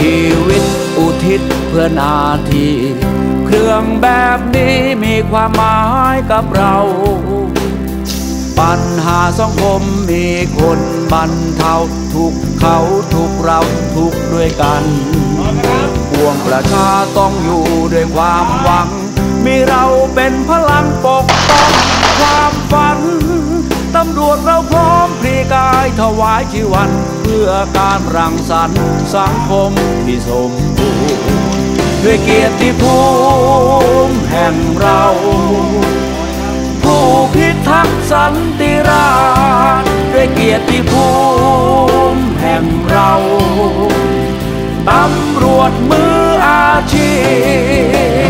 ชีวิตอุทิศเพื่อนาที เครื่องแบบนี้มีความหมายกับเรา ปัญหาสังคมมีคนบรรเทาทุกเขาทุกเราทุกด้วยกันปวงประชาต้องอยู่ด้วยความหวัง มีเราเป็นพลังปกป้องความฝันตำรวจเราพ ถวายชีวันเพื่อการรังสรรค์สังคมที่สมบูรณ์ด้วยเกียรติภูมิแห่งเรา ผู้พิทักษ์สันติราษฎร์ด้วยเกียรติภูมิแห่งเราตำรวจมืออาชีพ